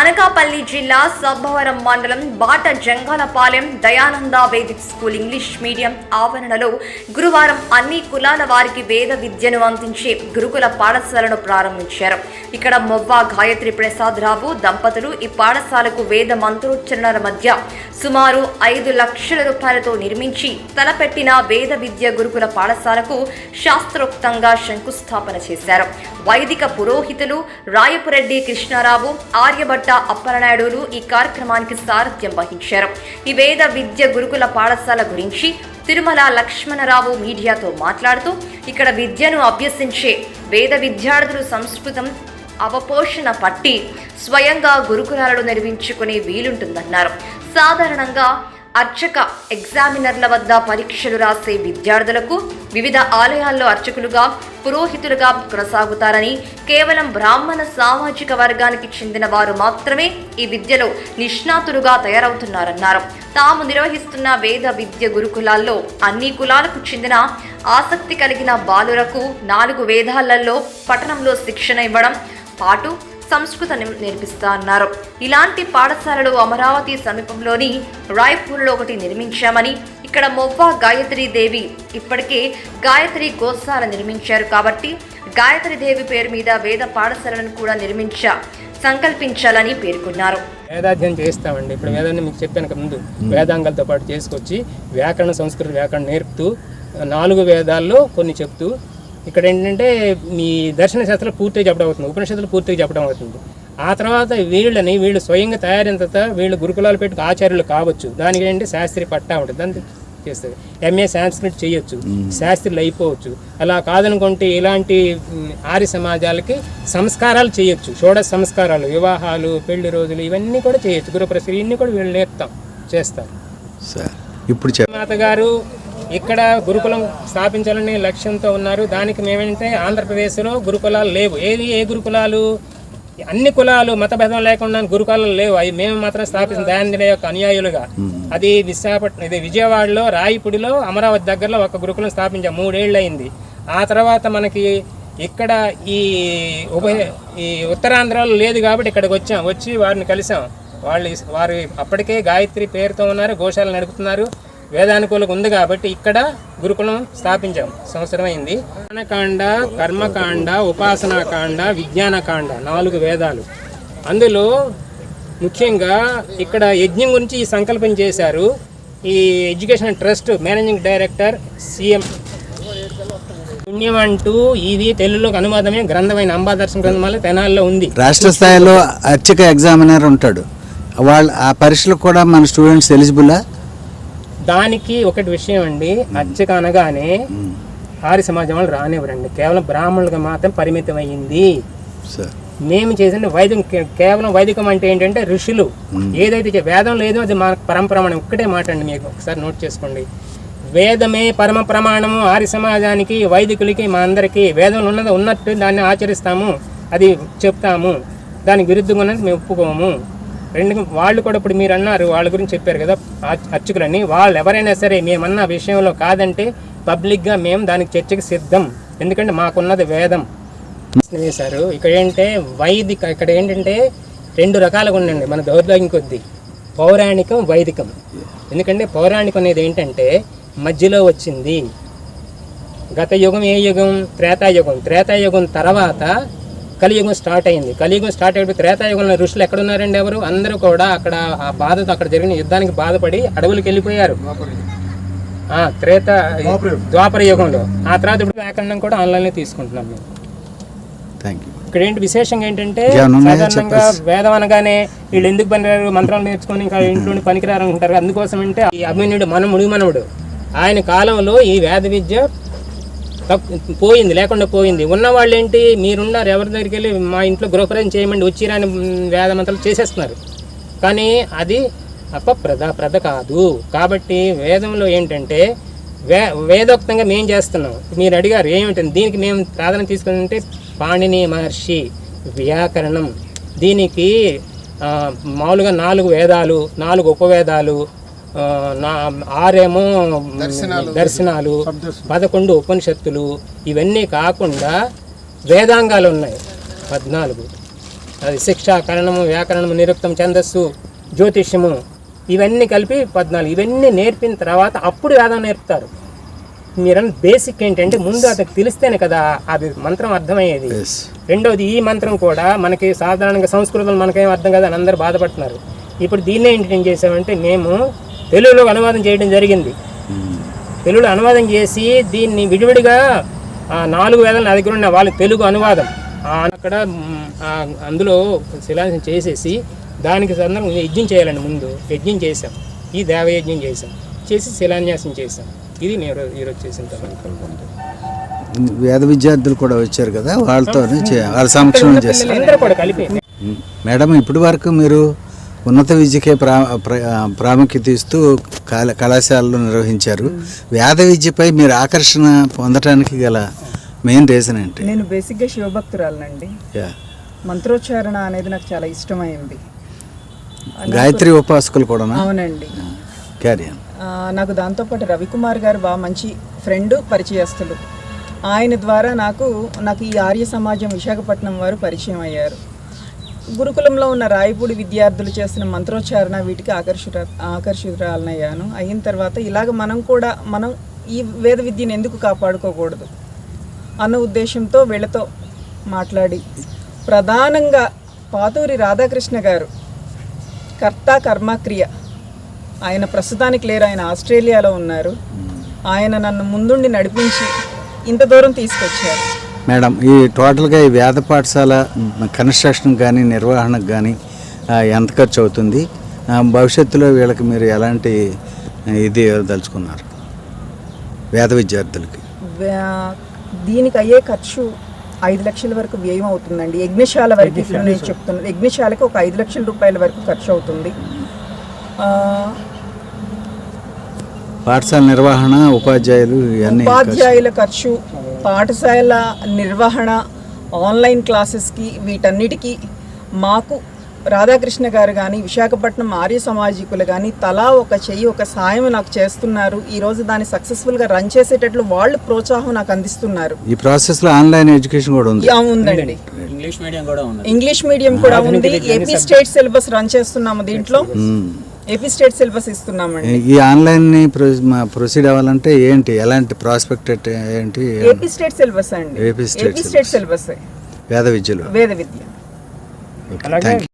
అనకాపల్లి జిల్లా సబ్బవరం మండలం Bata Jangalapalem Dayananda Vedic school English medium ఆవరణలో గురువారం అన్ని కులాల వారికి వేద విద్యను అందించే గురుకుల పాఠశాలను ప్రారంభించారు. ఇక్కడ మొవ్వ గాయత్రి ప్రసాద్ రావు దంపతులు ఈ పాఠశాలకు వేద మంత్రోచ్చరణల మధ్య సుమారు ఐదు లక్షల రూపాయలతో నిర్మించి తలపెట్టిన వేద విద్య గురుకుల పాఠశాలకు శాస్త్రోక్తంగా శంకుస్థాపన చేశారు. వైదిక పురోహితులు రాయపురెడ్డి కృష్ణారావు ఆర్యభట్ట అప్పలనాయుడులు ఈ కార్యక్రమానికి సారథ్యం వహించారు. ఈ వేద విద్య గురుకుల పాఠశాల గురించి తిరుమల లక్ష్మణరావు మీడియాతో మాట్లాడుతూ ఇక్కడ విద్యను అభ్యసించే వేద విద్యార్థులు సంస్కృతం అవపోషణ పట్టి స్వయంగా గురుకులాలను నిర్మించుకునే వీలుంటుందన్నారు. సాధారణంగా అర్చక ఎగ్జామినర్ల వద్ద పరీక్షలు రాసే విద్యార్థులకు వివిధ ఆలయాల్లో అర్చకులుగా పురోహితులుగా కొనసాగుతారని కేవలం బ్రాహ్మణ సామాజిక వర్గానికి చెందిన వారు మాత్రమే ఈ విద్యలో నిష్ణాతులుగా తయారవుతున్నారన్నారు. తాము నిర్వహిస్తున్న వేద విద్య గురుకులాల్లో అన్ని కులాలకు చెందిన ఆసక్తి కలిగిన బాలురకు నాలుగు వేదాలలో పఠనంలో శిక్షణ ఇవ్వడం పాటు సంస్కృతం నేర్పిస్తా అన్నారు. ఇలాంటి పాఠశాలలు అమరావతి సమీపంలోని రాయ్పూర్లో ఒకటి నిర్మించామని ఇక్కడ మొవ్వ గాయత్రి దేవి ఇప్పటికే గాయత్రి గోశాల నిర్మించారు కాబట్టి గాయత్రి దేవి పేరు మీద వేద పాఠశాలను కూడా నిర్మించ సంకల్పించాలని పేర్కొన్నారు. వేదాధ్యయనం చేస్తామండి. ఇప్పుడు వేదాన్ని మీకు చెప్పాను ముందు. వేదాంగాలతో పాటు చేసుకొచ్చి వ్యాకరణ సంస్కృత వ్యాకరణ నేర్పుతూ నాలుగు వేదాల్లో కొన్ని చెప్తూ ఇక్కడ ఏంటంటే మీ దర్శన శాస్త్రం పూర్తిగా చెప్పడం అవుతుంది ఉపనిషత్తులు పూర్తిగా చెప్పడం అవుతుంది. ఆ తర్వాత వీళ్ళని వీళ్ళు స్వయంగా తయారైన తర్వాత వీళ్ళు గురుకులాలు పెట్టుకు ఆచార్యులు కావచ్చు. దానికి ఏంటంటే శాస్త్రి పట్టా ఉంటుంది. దాన్ని చేస్తుంది ఎంఏ సాంస్క్రిట్ చేయొచ్చు. శాస్త్రులు అయిపోవచ్చు. అలా కాదనుకుంటే ఇలాంటి ఆర్య సమాజాలకి సంస్కారాలు చేయొచ్చు. షోడ సంస్కారాలు వివాహాలు పెళ్ళి రోజులు ఇవన్నీ కూడా చేయొచ్చు. గురుప్రశ్రీ ఇవన్నీ కూడా వీళ్ళు నేర్పుతాం చేస్తారు. సార్ ఇప్పుడు మాత గారు ఇక్కడ గురుకులం స్థాపించాలనే లక్ష్యంతో ఉన్నారు. దానికి మేమేంటే ఆంధ్రప్రదేశ్లో గురుకులాలు లేవు. ఏది ఏ గురుకులాలు? అన్ని కులాలు మతభేదం లేకుండా గురుకులాలు లేవు. అవి మేము మాత్రం స్థాపించిన దయానంద యొక్క అనుయాయులుగా. అది విశాఖపట్నం ఇది విజయవాడలో రాయిపుడిలో అమరావతి దగ్గరలో ఒక గురుకులం స్థాపించాం మూడేళ్ళు అయింది ఆ తర్వాత మనకి ఇక్కడ ఈ ఉభయ ఈ ఉత్తరాంధ్రలో లేదు కాబట్టి ఇక్కడికి వచ్చాం. వచ్చి వారిని కలిసాం. వాళ్ళు వారు అప్పటికే గాయత్రి పేరుతో ఉన్నారు గోశాల నడుపుతున్నారు. వేదానుకూలకు ఉంది కాబట్టి ఇక్కడ గురుకులం స్థాపించాం సంవత్సరం అయింది జ్ఞానకాండ కర్మకాండ ఉపాసనాకాండ విజ్ఞానకాండ నాలుగు వేదాలు. అందులో ముఖ్యంగా ఇక్కడ యజ్ఞం గురించి ఈ సంకల్పం చేశారు. ఈ education trust managing director CM. పుణ్యం అంటూ ఇది తెలుగులోకి అనువాదమే గ్రంథమైన అంబాదర్శన గ్రంథమాల తెనాల్లో ఉంది. రాష్ట్ర స్థాయిలో అర్చక ఎగ్జామినర్ ఉంటాడు. వాళ్ళ ఆ పరీక్షలకు కూడా మన స్టూడెంట్స్ ఎలిజిబులా? దానికి ఒకటి విషయం అండి. అర్చక అనగానే ఆర్య సమాజం వాళ్ళు రానివ్వరండి. కేవలం బ్రాహ్మణులుగా మాత్రం పరిమితం అయ్యింది సార్. మేము చేసిన వైదికం కేవలం వైదికం అంటే ఏంటంటే ఋషులు. ఏదైతే వేదం లేదో అది మన పరంపరమాణం ఒక్కటే మాట అండి మీకు ఒకసారి నోట్ చేసుకోండి. వేదమే పరమ ప్రమాణము. ఆర్య సమాజానికి వైదికులకి మా అందరికీ వేదంలో ఉన్నది ఉన్నట్టు దాన్ని ఆచరిస్తాము. అది చెప్తాము. దానికి విరుద్ధంగా ఉన్నది మేము ఒప్పుకోము. రెండు వాళ్ళు కూడా ఇప్పుడు మీరు అన్నారు వాళ్ళ గురించి చెప్పారు కదా అర్చకులని. వాళ్ళు ఎవరైనా సరే మేమన్న విషయంలో కాదంటే పబ్లిక్గా మేము దానికి చర్చకి సిద్ధం. ఎందుకంటే మాకున్నది వేదం. ప్రశ్న వేశారు ఇక్కడ ఏంటంటే వైదిక ఇక్కడ ఏంటంటే రెండు రకాలుగా ఉండండి మన దౌర్భాగ్యం కొద్దీ. పౌరాణికం వైదికం. ఎందుకంటే పౌరాణికం అనేది ఏంటంటే మధ్యలో వచ్చింది. గత యుగం ఏ యుగం? త్రేతాయుగం. త్రేతాయుగం తర్వాత కలియుగం స్టార్ట్ అయింది. కలియుగం స్టార్ట్ అయినప్పుడు త్రేతాయుగంలో ఋషులు ఎక్కడ ఉన్నారండి ఎవరు? అందరూ కూడా అక్కడ ఆ బాధతో అక్కడ జరిగిన యుద్ధానికి బాధపడి అడవులకు వెళ్ళిపోయారు. ఆ, త్రేత ద్వాపర యుగంలో ఆ తర్వాత ఇప్పుడు వ్యాకరణం కూడా ఆన్లైన్లో తీసుకుంటున్నాం మేము. Thank you. ఇక్కడ ఏంటి విశేషంగా ఏంటంటే? సాధారణంగా వేదం అనగానే వీళ్ళు ఎందుకు పనిరారు మంత్రాలు నేర్చుకొని ఇంకా ఇంట్లో పనికిరారు అనుకుంటారు అందుకోసం అంటే ఈ అభిమన్యుడు మనముడు మనవుడు. ఆయన కాలంలో ఈ వేద విద్య పోయింది లేకుండా పోయింది. ఉన్న వాళ్ళు ఏంటి మీరున్నారు ఎవరి దగ్గరికి వెళ్ళి మా ఇంట్లో గృహప్రవేశం చేయమండి వచ్చిరాని వేదమంతలు చేసేస్తున్నారు. కానీ అది అపప్రద ప్రద కాదు. కాబట్టి వేదంలో ఏంటంటే వే వేదోక్తంగా మేము చేస్తున్నాం. మీరు అడిగారు ఏమిటండి దీనికి మేము ప్రాధాన్యత తీసుకుంటే పాణిని మహర్షి వ్యాకరణం. దీనికి మామూలుగా నాలుగు వేదాలు నాలుగు ఉపవేదాలు నా ఆరేమో దర్శనాలు. పదకొండు ఉపనిషత్తులు ఇవన్నీ కాకుండా వేదాంగాలు ఉన్నాయి. పద్నాలుగు. అది శిక్ష కరణము వ్యాకరణము నిరుక్తం ఛందస్సు జ్యోతిష్యము ఇవన్నీ కలిపి పద్నాలుగు. ఇవన్నీ నేర్పిన తర్వాత అప్పుడు వేదం నేర్పుతారు. మీరన్న బేసిక్ ఏంటంటే ముందు అతనికి తెలిస్తేనే కదా అది మంత్రం అర్థమయ్యేది. రెండవది ఈ మంత్రం కూడా మనకి సాధారణంగా సంస్కృతం మనకేం అర్థం కదా అని అందరూ బాధపడుతున్నారు. ఇప్పుడు దీన్నే ఏంటి ఏం చేసామంటే మేము తెలుగులో అనువాదం చేయడం జరిగింది. తెలుగులో అనువాదం చేసి దీన్ని విడివిడిగా ఆ, నాలుగు వేల నా దగ్గర ఉన్న వాళ్ళ తెలుగు అనువాదం. అక్కడ అందులో శిలాన్యాసం చేసేసి దానికి సందర్భం యజ్ఞం చేయాలండి ముందు. యజ్ఞం చేసాం ఈ దేవయజ్ఞం చేసాం చేసి శిలాన్యాసం చేసాం ఇది నేను ఈరోజు చేసిన వేద విద్యార్థులు కూడా వచ్చారు కదా వాళ్ళతో వాళ్ళ సమక్షంలో చేస్తారు అందరూ కూడా కలిపి. మేడం ఇప్పటి వరకు మీరు ఉన్నత విద్యకే ప్రా ప్ర- ప్రాముఖ్యత ఇస్తూ కళ కళాశాలలో నిర్వహించారు. వేద విద్యపై మీరు ఆకర్షణ పొందటానికి గల మెయిన్ రీజన్ ఏంటి? నేను బేసిక్గా శివభక్తురాలనండి. మంత్రోచ్చారణ అనేది నాకు చాలా ఇష్టమైంది. గాయత్రి ఉపాసకులు కూడా అవునండి. క్యారియన్ నాకు దాంతోపాటు రవికుమార్ గారు బాగా మంచి ఫ్రెండ్ పరిచయస్తులు. ఆయన ద్వారా నాకు నాకు ఈ ఆర్య సమాజం విశాఖపట్నం వారు పరిచయం అయ్యారు. గురుకులంలో ఉన్న రాయపూడి విద్యార్థులు చేసిన మంత్రోచ్చారణ వీటికి ఆకర్షిత ఆకర్షితురాలనయ్యాను అయిన తర్వాత ఇలాగ మనం కూడా మనం ఈ వేద విద్యను ఎందుకు కాపాడుకోకూడదు? అన్న ఉద్దేశంతో వీళ్ళతో మాట్లాడి ప్రధానంగా పాతూరి రాధాకృష్ణ గారు కర్త కర్మక్రియ ఆయన ప్రస్తుతానికి లేరు ఆయన ఆస్ట్రేలియాలో ఉన్నారు. ఆయన నన్ను ముందుండి నడిపించి ఇంత దూరం తీసుకొచ్చారు. మేడం ఈ టోటల్గా ఈ వేద పాఠశాల కన్స్ట్రక్షన్ కానీ నిర్వహణకు కానీ ఎంత ఖర్చు అవుతుంది? భవిష్యత్తులో వీళ్ళకి మీరు ఎలాంటి ఇది దలుచుకున్నారు వేద విద్యార్థులకి. దీనికి అయ్యే ఖర్చు ఐదు లక్షల వరకు వ్యయం అవుతుందండి. యజ్ఞశాల వరకు ఇప్పుడు నేను చెప్తున్నాను యజ్ఞశాలకు ఒక ఐదు లక్షల రూపాయల వరకు ఖర్చు అవుతుంది. ఆ, పాఠశాల నిర్వహణ ఉపాధ్యాయులు ఉపాధ్యాయుల ఖర్చు పాఠశాల నిర్వహణ ఆన్లైన్ క్లాసెస్కి వీటన్నిటికీ మాకు రాధాకృష్ణ గారు కానీ విశాఖపట్నం ఆర్య సమాజికులు కానీ తలా ఒక చెయ్యి ఒక సాయం నాకు చేస్తున్నారు. ఈరోజు దాన్ని సక్సెస్ఫుల్గా రన్ చేసేటట్లు వాళ్ళు ప్రోత్సాహం నాకు అందిస్తున్నారు. ఈ ప్రాసెస్లో ఆన్లైన్ ఎడ్యుకేషన్ కూడా ఉంది. యా, ఉందండి. ఇంగ్లీష్ మీడియం కూడా ఉన్నది ఇంగ్లీష్ మీడియం కూడా ఉంది. ఏపీ స్టేట్ సిలబస్ రన్ చేస్తున్నాము దీంట్లో. ఏపీ స్టేట్ సిలబస్ ఇస్తున్నామండి. ఈ ఆన్లైన్ని ప్రొసీడ్ అవ్వాలంటే ఏంటి? ఎలాంటి ప్రాస్పెక్ట్ ఏంటి? ఏపీ స్టేట్ సిలబస్ అండి. AP state syllabus. వేద విద్యలో. వేద విద్య. థ్యాంక్